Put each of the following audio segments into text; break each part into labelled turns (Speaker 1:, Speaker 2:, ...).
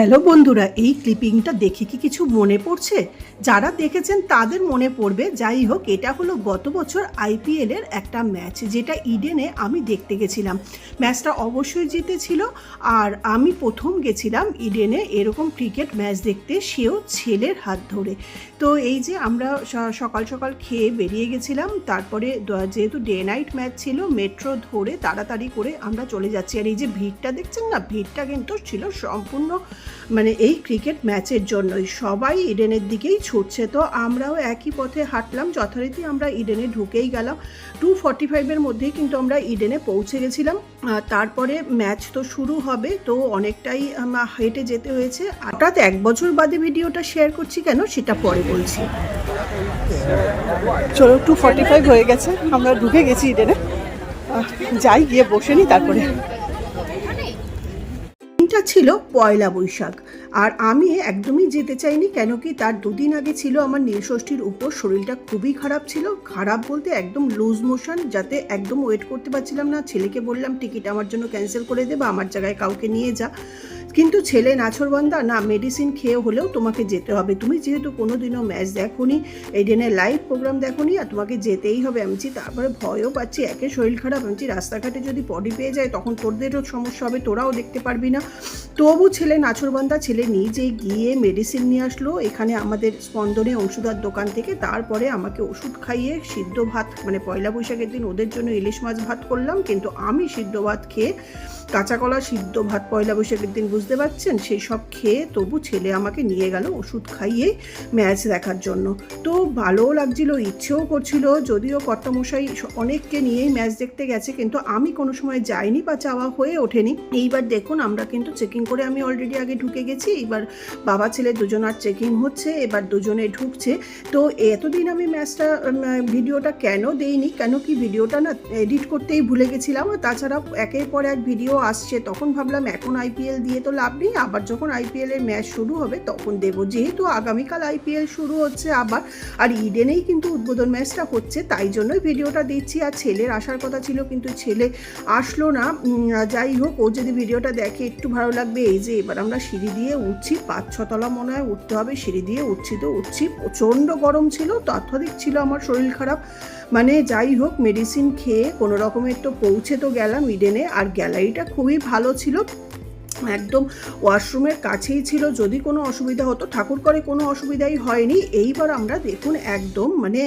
Speaker 1: Hello বন্ধুরা, এই ক্লিপিংটা দেখে কি কিছু মনে পড়ছে? যারা দেখেছেন তাদের মনে পড়বে, যাই হোক, এটা হলো গত বছর আইপিএল এর একটা ম্যাচ যেটা ইডেনে আমি দেখতে গেছিলাম। ম্যাচটা অবশ্যই জিতেছিল আর আমি প্রথম গেছিলাম ইডেনে এরকম ক্রিকেট ম্যাচ দেখতে, সেও ছেলের হাত ধরে। তো এই যে আমরা সকাল সকাল খেয়ে বেরিয়ে গেছিলাম, তারপরে যেহেতু ডে নাইট ম্যাচ ছিল, মেট্রো ধরে তাড়াতাড়ি করে আমরা চলে যাচ্ছি। আর এই যে ভিড়টা দেখছেন না, ভিড়টা কিন্তু ছিল সম্পূর্ণ মানে এই ক্রিকেট ম্যাচের জন্যই। সবাই ইডেনের দিকেই ছুটছে। তো আমরাও একই পথে হাঁটলাম। যথারীতি আমরা ইডেনে ঢুকেই গেলাম। টু ফর্টি ফাইভের মধ্যেই কিন্তু আমরা ইডেনে পৌঁছে গেছিলাম। তারপরে ম্যাচ তো শুরু হবে। তো অনেকটাই হেঁটে যেতে হয়েছে। হঠাৎ এক বছর বাদে ভিডিওটা শেয়ার করছি কেন সেটা পরে বলছি। চলো টু ফর্টি ফাইভ হয়ে গেছে। আমরা ঢুকে গেছি ইডেনে। যাই, গিয়ে বসে নি তারপরে। দিনটা ছিল পয়লা বৈশাখ। আর আমি একদমই যেতে চাইনি কেন কি তার দুদিন আগে ছিল আমার নীলষষ্ঠীর উপর। শরীরটা খুবই খারাপ ছিল। খারাপ বলতে একদম লুজ মোশন যাতে একদম ওয়েট করতে পারছিলাম না। ছেলেকে বললাম, টিকিট আমার জন্য ক্যান্সেল করে দে বা আমার জায়গায় কাউকে নিয়ে যা। কিন্তু ছেলে নাছরবান্দা না মেডিসিন খেয়ে হলেও তোমাকে যেতে হবে। তুমি যেহেতু কোনোদিনও ম্যাচ দেখোনি দিনে লাইভ প্রোগ্রাম দেখোনি, আর তোমাকে যেতেই হবে আমি তারপরে ভয়ও পাচ্ছি, একে শরীর খারাপ আমি রাস্তাঘাটে যদি পডি পেয়ে যায়, তখন তোদেরও সমস্যা হবে, তোরাও দেখতে পারবি না। তবু ছেলে নাছরবান্দা ছেলে নিজে গিয়ে মেডিসিন নিয়ে আসলো, এখানে আমাদের স্পন্দনে ওষুধার দোকান থেকে, তারপরে আমাকে ওষুধ খাইয়ে সিদ্ধ ভাত মানে পয়লা বৈশাখের দিন ওদের জন্য ইলিশ মাছ ভাত করলাম, কিন্তু আমি সিদ্ধ ভাত খেয়ে কাঁচা কলা সিদ্ধ ভাত, পয়লা বৈশাখের দিন বুঝতে পারছেন? সেই সব খেয়ে তবু ছেলে আমাকে নিয়ে গেল ওষুধ খাইয়ে ম্যাচ দেখার জন্য। তো ভালোও লাগছিল, ইচ্ছেও করছিল, যদিও কর্তামশাই অনেককে নিয়েই ম্যাচ দেখতে গেছে, কিন্তু আমি কোনো সময় যাইনি বা চাওয়া হয়ে ওঠেনি। এইবার দেখুন, আমরা কিন্তু চেকিং করে আমি অলরেডি আগে ঢুকে গেছি এবার বাবা, ছেলে দুজনার চেকিং হচ্ছে, এবার দুজনে ঢুকছে। তো এতদিন আমি ম্যাচটা ভিডিওটা কেন দেইনি? কেন কি ভিডিওটা না এডিট করতেই ভুলে গেছিলাম, আর তাছাড়া একের পর এক ভিডিও আসছে, তখন ভাবলাম এখন আইপিএল দিয়ে তো লাভ নেই, আবার যখন আইপিএল এর ম্যাচ শুরু হবে তখন দেবো। যেহেতু আগামীকাল আইপিএল শুরু হচ্ছে আবার, আর ইডেনেই কিন্তু উদ্বোধন ম্যাচটা হচ্ছে, তাই জন্যই ভিডিওটা দিচ্ছি। আর ছেলের আসার কথা ছিল কিন্তু ছেলে আসলো না। যাই হোক, ও যদি ভিডিওটা দেখে একটু ভালো লাগবে, এই যে এবার আমরা সিঁড়ি দিয়ে উঠছি, পাঁচ ছতলা মনে হয় উঠতে হবে, সিঁড়ি দিয়ে উঠছি তো উঠছি। প্রচণ্ড গরম ছিল তৎক্ষণিক ছিল আমার শরীর খারাপ। মানে যাই হোক মেডিসিন খেয়ে কোনো রকমের তো পৌঁছে তো গেলাম ইডেনে আর গ্যালারিটা খুবই ভালো ছিল। একদম ওয়াশরুমের কাছেই ছিল, যদি কোনো অসুবিধা হতো। ঠাকুর করে কোনো অসুবিধাই হয়নি। এইবার আমরা দেখুন একদম মানে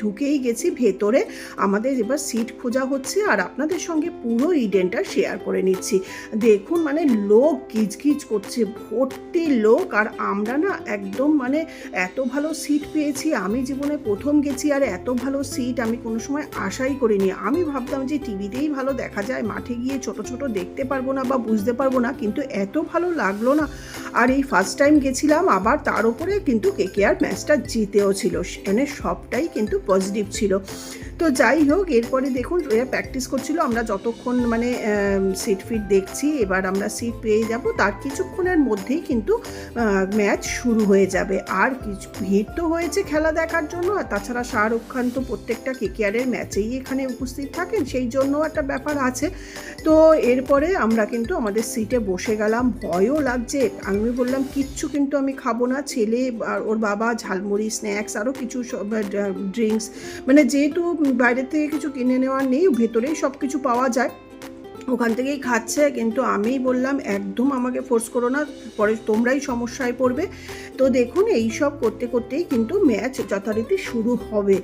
Speaker 1: ঢুকেই গেছি ভেতরে। আমাদের এবার সিট খোঁজা হচ্ছে আর আপনাদের সঙ্গে পুরো ইডেনটা শেয়ার করে নিচ্ছি। দেখুন মানে লোক গিজগিজ করছে, ভর্তি লোক আর আমরা না একদম মানে এত ভালো সিট পেয়েছি। আমি জীবনে প্রথম গেছি আর এত ভালো সিট আমি কোনো সময় আশাই করিনি। আমি ভাবতাম যে টিভিতেই ভালো দেখা যায়, মাঠে গিয়ে ছোট ছোট দেখতে পারব না বা বুঝতে পারব না, কিন্তু এত ভালো লাগল না। আর এই ফার্স্ট টাইম গেছিলাম, আবার তার উপরে কিন্তু কেকেআর ম্যাচটা জিতেও ছিল। মানে সবটাই কিন্তু পজিটিভ ছিল। তো যাই হোক, এরপরে দেখুন এরা প্র্যাকটিস করছিল। আমরা যতক্ষণ মানে সিট ফিট দেখছি, এবার আমরা সিট পেয়ে যাব। তার কিছুক্ষণের মধ্যেই কিন্তু ম্যাচ শুরু হয়ে যাবে। আর কিছু ভিড় তো হয়েছে খেলা দেখার জন্য। আর তাছাড়া শাহরুখ খান তো প্রত্যেকটা কেকেআরের ম্যাচেই এখানে উপস্থিত থাকেন। সেই জন্য একটা ব্যাপার আছে। তো এরপরে আমরা কিন্তু আমাদের সিটে বসে গেলাম। ভয়ও লাগছে। আমি বললাম, কিচ্ছু কিন্তু আমি খাব না। ছেলে আর ওর বাবা, ঝালমুড়ি স্ন্যাক্স আরও কিছু সব ড্রিঙ্কস মানে যেহেতু বাইরে থেকে কিছু কিনে নেওয়ার নেই, ভেতরেই সব কিছু পাওয়া যায়। ওখান থেকেই খাচ্ছে, কিন্তু আমি বললাম, একদম আমাকে ফোর্স করো না, পরে তোমরাই সমস্যায় পড়বে। তো দেখুন, এই সব করতে করতেই কিন্তু ম্যাচ যথারীতি শুরু হবে।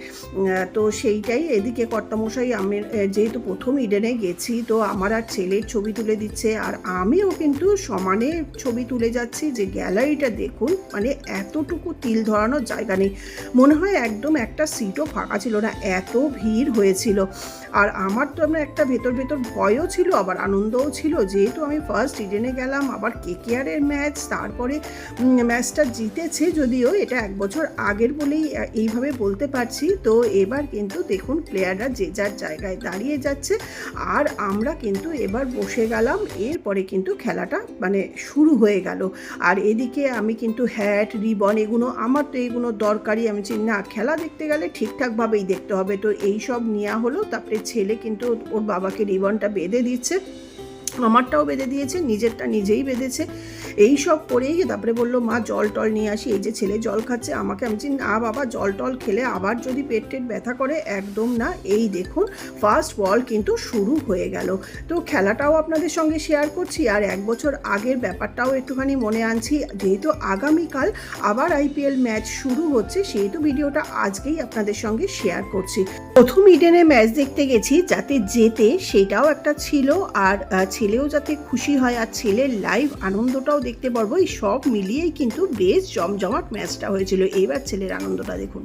Speaker 1: তো সেইটাই এদিকে কর্তামশাই, আমি যেহেতু প্রথম ইডেনে গেছি, তো আমার আর ছেলের ছবি তুলে দিচ্ছে, আর আমিও কিন্তু সমানে ছবি তুলে যাচ্ছি, যে গ্যালারিটা দেখুন মানে এতটুকু তিল ধরানোর জায়গা নেই। মনে হয় একদম একটা সিটও ফাঁকা ছিল না, এত ভিড় হয়েছিল। আর আমার তো আমার একটা ভেতর ভেতর ভয়ও ছিল আবার আনন্দও ছিল। যেহেতু আমি ফার্স্ট ইডেনে গেলাম, আবার কেকেআরের ম্যাচ তারপরে ম্যাচটা জিতেছে যদিও, এটা এক বছর আগের বলেই এইভাবে বলতে পারছি। তো এবার কিন্তু দেখুন প্লেয়াররা যে যার জায়গায় দাঁড়িয়ে যাচ্ছে, আর আমরা কিন্তু এবার বসে গেলাম। এরপরে কিন্তু খেলাটা মানে শুরু হয়ে গেল। আর এদিকে আমি কিন্তু হ্যাট রিবন এগুলো আমার তো এগুলো দরকারি আমি বলছি, না, খেলা দেখতে গেলে ঠিকঠাকভাবেই দেখতে হবে। তো এই সব নেওয়া হলো। তারপরে ছেলে কিন্তু ওর বাবাকে রিবনটা বেঁধে দিচ্ছে। છે আমারটাও বেঁধে দিয়েছে নিজেরটা নিজেই বেঁধেছে। এই সব করেই তারপরে বলল মা জল টল নিয়ে আসি এই যে ছেলে জল খাচ্ছে আমাকে আমি না বাবা জল টল খেলে আবার যদি পেট টেট ব্যথা করে একদম না। এই দেখুন ফার্স্ট বল কিন্তু শুরু হয়ে গেল। তো খেলাটাও আপনাদের সঙ্গে শেয়ার করছি আর এক বছর আগের ব্যাপারটাও একটুখানি মনে আনছি। যেহেতু আগামীকাল আবার আইপিএল ম্যাচ শুরু হচ্ছে সেহেতু ভিডিওটা আজকেই আপনাদের সঙ্গে শেয়ার করছি। প্রথম ইডেনে ম্যাচ দেখতে গেছি যাতে যেতে সেটাও একটা ছিল আর আহ, ছেলেও যাতে খুশি হয় আর ছেলের লাইভ আনন্দটাও দেখতে পারব, এই সব মিলিয়েই কিন্তু বেশ জমজমাট ম্যাচটা হয়েছিল। এবার ছেলের আনন্দটা দেখুন।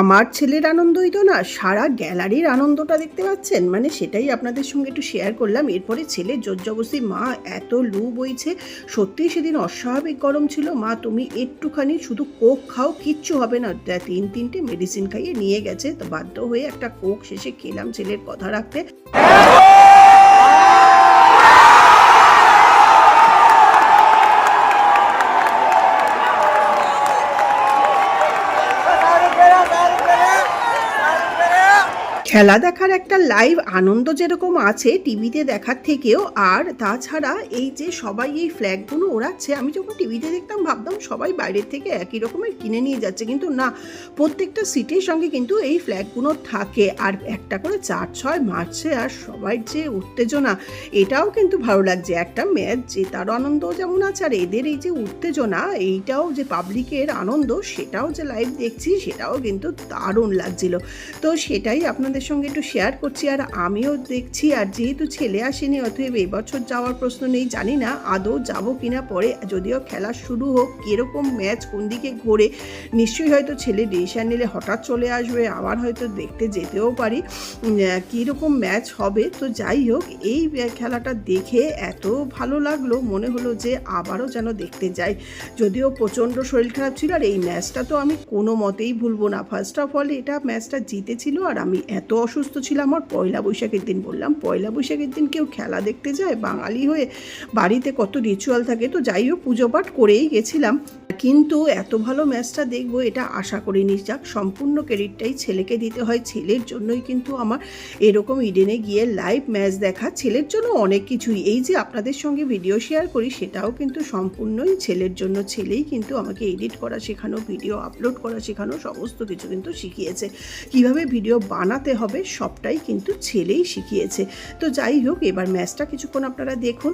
Speaker 1: আমার ছেলের আনন্দই তো না, সারা গ্যালারির আনন্দটা দেখতে পাচ্ছেন? মানে সেটাই আপনাদের সঙ্গে একটু শেয়ার করলাম। এরপরে ছেলে জোরজবস্তি, মা এত লু বইছে। সত্যি সেদিন অস্বাভাবিক গরম ছিল। মা, তুমি একটুখানি শুধু কোক খাও, কিচ্ছু হবে না। তিন তিনটে মেডিসিন খাইয়ে নিয়ে গেছে। তো বাধ্য হয়ে একটা কোক শেষে খেলাম ছেলের কথা রাখতে। খেলা দেখার একটা লাইভ আনন্দ যেরকম আছে টিভিতে দেখার থেকেও, আর তাছাড়া এই যে সবাই এই ফ্ল্যাগগুলো ওড়াচ্ছে, আমি যখন টিভিতে দেখতাম, ভাবতাম সবাই বাইরের থেকে একই রকমের কিনে নিয়ে যাচ্ছে। কিন্তু না, প্রত্যেকটা সিটের সঙ্গে কিন্তু এই ফ্ল্যাগগুলো থাকে। আর একটা করে চার, ছয় মারছে আর সবাই যে উত্তেজনা, এটাও কিন্তু ভালো লাগছে। একটা ম্যাচ জেতার আনন্দ যেমন আছে, আর এদের এই যে উত্তেজনা, এইটাও যে পাবলিকের আনন্দ, সেটাও যে লাইভ দেখছি, সেটাও কিন্তু দারুণ লাগছিল। তো সেটাই আপনাদের সঙ্গে একটু শেয়ার করছি। আর আমিও দেখছি, আর যেহেতু ছেলে আসেনি, অতএব এবছর যাওয়ার প্রশ্ন নেই, জানি না আদৌ যাব কিনা পরে, যদিও খেলা শুরু হোক, কীরকম ম্যাচ কোন দিকে ঘোরে নিশ্চয়ই হয়তো ছেলে ডিসিশন নিলে হঠাৎ চলে আসবে, আবার হয়তো দেখতে যেতেও পারি কীরকম ম্যাচ হবে। তো যাই হোক, এই খেলাটা দেখে এত ভালো লাগল, মনে হলো যে আবারও যেন দেখতে যাই। যদিও প্রচণ্ড শরীর খারাপ ছিল, আর এই ম্যাচটা তো আমি কোনো মতেই ভুলবো না। ফার্স্ট অফ অল এটা ম্যাচটা জিতেছিল, আর আমি এত অসুস্থ ছিলাম, আমার পয়লা বৈশাখের দিন বললাম। পয়লা বৈশাখের দিন কেউ খেলা দেখতে যায়, বাঙালি হয়ে বাড়িতে কত রিচুয়াল থাকে। তো যাই হোক, পুজো পাঠ করেই গেছিলাম। কিন্তু এত ভালো ম্যাচটা দেখব এটা আশা করিনি। যাক, সম্পূর্ণ ক্রেডিটটাই ছেলেকে দিতে হয়। ছেলের জন্যই কিন্তু আমার এরকম ইডেনে গিয়ে লাইভ ম্যাচ দেখা। ছেলের জন্য অনেক কিছুই। এই যে আপনাদের সঙ্গে ভিডিও শেয়ার করি, সেটাও কিন্তু সম্পূর্ণই ছেলের জন্য। ছেলেই কিন্তু আমাকে এডিট করা শেখানো ভিডিও আপলোড করা শেখানো, সমস্ত কিছু কিন্তু শিখিয়েছে। কীভাবে ভিডিও বানাতে হবে, সবটাই কিন্তু ছেলেই শিখিয়েছে। তো যাই হোক, এবার ম্যাচটা কিছুক্ষণ আপনারা দেখুন।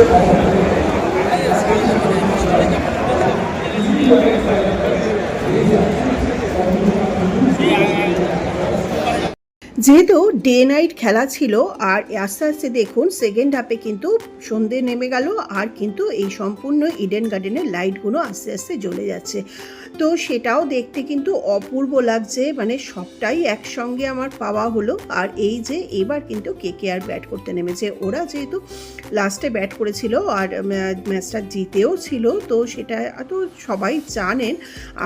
Speaker 2: Thank you.
Speaker 1: যেহেতু ডে নাইট খেলা ছিল, আর আস্তে আস্তে দেখুন সেকেন্ড হাফে কিন্তু সন্ধে নেমে গেল, আর কিন্তু এই সম্পূর্ণ ইডেন গার্ডেনের লাইটগুলো আস্তে আস্তে জ্বলে যাচ্ছে। তো সেটাও দেখতে কিন্তু অপূর্ব লাগছে মানে সবটাই একসঙ্গে আমার পাওয়া হলো। আর এই যে এবার কিন্তু কে কে আর ব্যাট করতে নেমেছে। ওরা যেহেতু লাস্টে ব্যাট করেছিল, আর ম্যাচটা জিতেও ছিল, তো সেটা তো সবাই জানেন।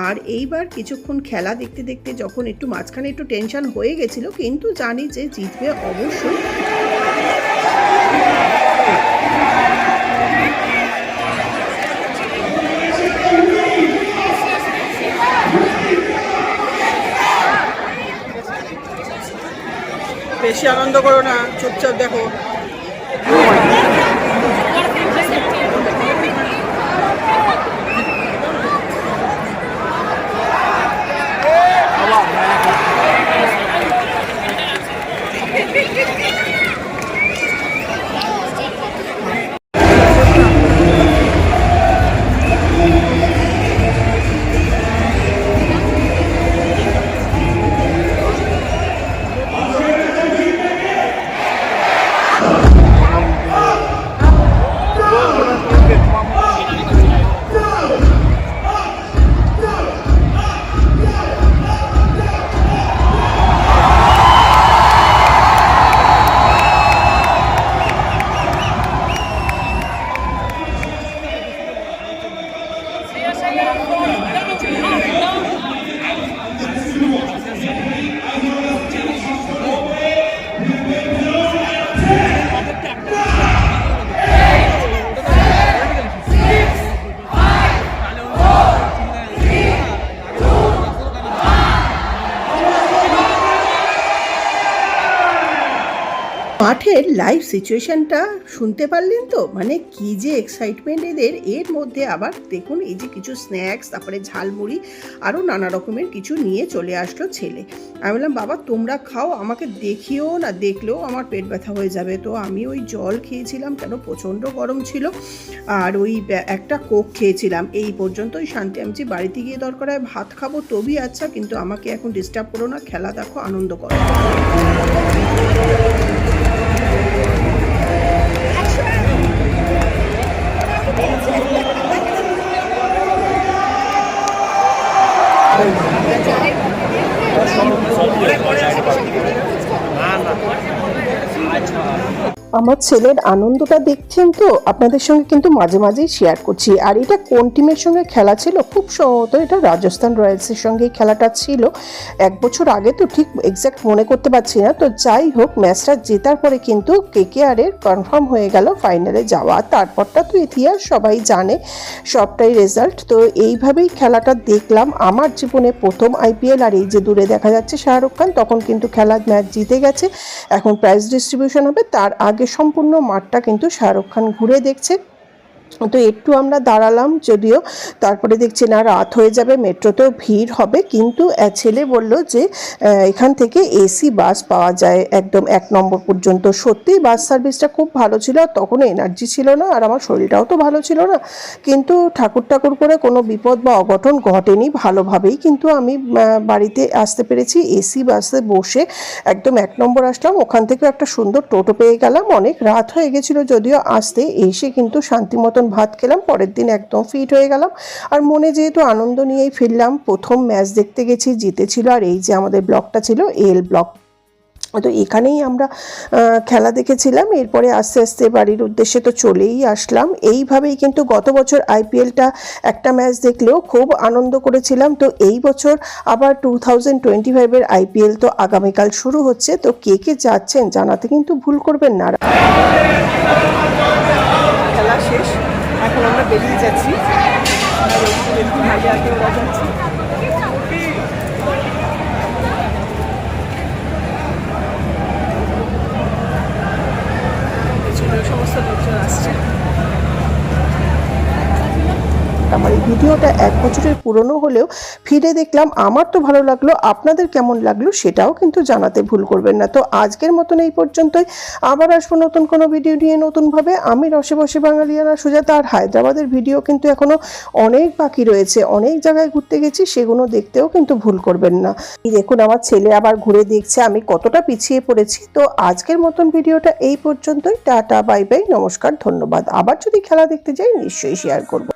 Speaker 1: আর এইবার কিছুক্ষণ খেলা দেখতে দেখতে যখন একটু মাঝখানে একটু টেনশন হয়ে গেছিল, কিন্তু জানি যে জিতবে অবশ্যই।
Speaker 3: বেশি আনন্দ করো না চুপচাপ দেখো।
Speaker 1: Olha agora! লাইভ সিচুয়েশনটা শুনতে পারলেন তো? মানে কি যে এক্সাইটমেন্ট এদের। এর মধ্যে আবার দেখুন, এই যে কিছু স্ন্যাক্স তারপরে ঝালমুড়ি আরও নানা রকমের কিছু নিয়ে চলে আসলো ছেলে। আমি বললাম, বাবা, তোমরা খাও, আমাকে দেখিও না, দেখলেও আমার পেট ব্যথা হয়ে যাবে। তো আমি ওই জল খেয়েছিলাম, কেন প্রচণ্ড গরম ছিল। আর ওই একটা কোক খেয়েছিলাম। এই পর্যন্তই শান্তি আমি যে বাড়িতে গিয়ে দরকার হয় ভাত খাব, তবেই আচ্ছা কিন্তু আমাকে এখন ডিস্টার্ব করো না, খেলা দেখো, আনন্দ করো। না না। আচ্ছা আমার ছেলের আনন্দটা দেখছেন তো, আপনাদের সঙ্গে কিন্তু মাঝে মাঝেই শেয়ার করছি। আর এটা কোন টিমের সঙ্গে খেলা ছিল? খুব সম্ভবত এটা রাজস্থান রয়্যালসের সঙ্গে এই খেলাটা ছিল। এক বছর আগে তো ঠিক এক্স্যাক্ট মনে করতে পারছি না। তো যাই হোক, ম্যাচটা জেতার পরে কিন্তু কেকেআরের কনফার্ম হয়ে গেল ফাইনালে যাওয়া। তারপরটা তো ইতিহাস, সবাই জানে, সবটাই রেজাল্ট তো এইভাবেই খেলাটা দেখলাম। আমার জীবনে প্রথম আইপিএল আর এই যে দূরে দেখা যাচ্ছে শাহরুখ খান, তখন কিন্তু খেলা ম্যাচ জিতে গেছে। এখন প্রাইজ ডিস্ট্রিবিউশন হবে, তার আগে সম্পূর্ণ মাঠটা কিন্তু শাহরুখ খান ঘুরে দেখছে। তো একটু আমরা দাঁড়ালাম যদিও, তারপরে দেখছি না, রাত হয়ে যাবে, মেট্রোতেও ভিড় হবে, কিন্তু ছেলে বলল যে এখান থেকে এসি, বাস পাওয়া যায় একদম এক নম্বর পর্যন্ত। সত্যিই বাস সার্ভিসটা খুব ভালো ছিল, আর তখন এনার্জি ছিল না, আর আমার শরীরটাও তো ভালো ছিল না। কিন্তু ঠাকুর ঠাকুর করে কোনো বিপদ বা অঘটন ঘটেনি ভালোভাবেই, কিন্তু আমি বাড়িতে আসতে পেরেছি, এসি, বাসে বসে একদম এক নম্বর আসলাম, ওখান থেকেও একটা সুন্দর টোটো পেয়ে গেলাম, অনেক রাত হয়ে গেছিল যদিও আসতে, এসে কিন্তু শান্তি মতন ভাত খেলাম, পরের দিন একদম ফিট হয়ে গেলাম। আর মনে যেহেতু আনন্দ নিয়েই ফিরলাম, প্রথম ম্যাচ দেখতে গেছি, জিতেছিল আর এই যে আমাদের ব্লকটা ছিল এল ব্লক। তো এখানেই আমরা খেলা দেখেছিলাম, এরপরে আস্তে আস্তে বাড়ির উদ্দেশ্যে তো চলেই আসলাম। এইভাবেই কিন্তু গত বছর আইপিএলটা একটা ম্যাচ দেখলেও খুব আনন্দ করেছিলাম। তো এই বছর আবার টু থাউজেন্ড টোয়েন্টি ফাইভের আইপিএল তো আগামীকাল শুরু হচ্ছে। তো কে কে যাচ্ছেন জানাতে কিন্তু ভুল করবেন না।
Speaker 3: আমরা বেরিয়ে যাচ্ছি। আর আগে আগে ওরা যাচ্ছে পেছনে সমস্ত লোকজন আসছে
Speaker 1: আমার এই ভিডিওটা এক বছরের পুরনো হলেও ফিরে দেখলাম, আমার তো ভালো লাগল, আপনাদের কেমন লাগল সেটাও কিন্তু জানাতে ভুল করবেন না। তো আজকের মতন এই পর্যন্তই। আবার আসব নতুন কোনো ভিডিও নিয়ে নতুনভাবে। আমি রসে বসে বাঙালিয়ানা সুজাতা আর হায়দ্রাবাদের ভিডিও কিন্তু এখনও অনেক বাকি রয়েছে। অনেক জায়গায় ঘুরতে গেছি, সেগুলো দেখতেও কিন্তু ভুল করবেন না। দেখুন, আমার ছেলে আবার ঘুরে দেখছে, আমি কতটা পিছিয়ে পড়েছি। তো আজকের মতন ভিডিওটা এই পর্যন্তই। টাটা, বাই বাই, নমস্কার, ধন্যবাদ। আবার যদি খেলা দেখতে যাই, নিশ্চয়ই শেয়ার করব।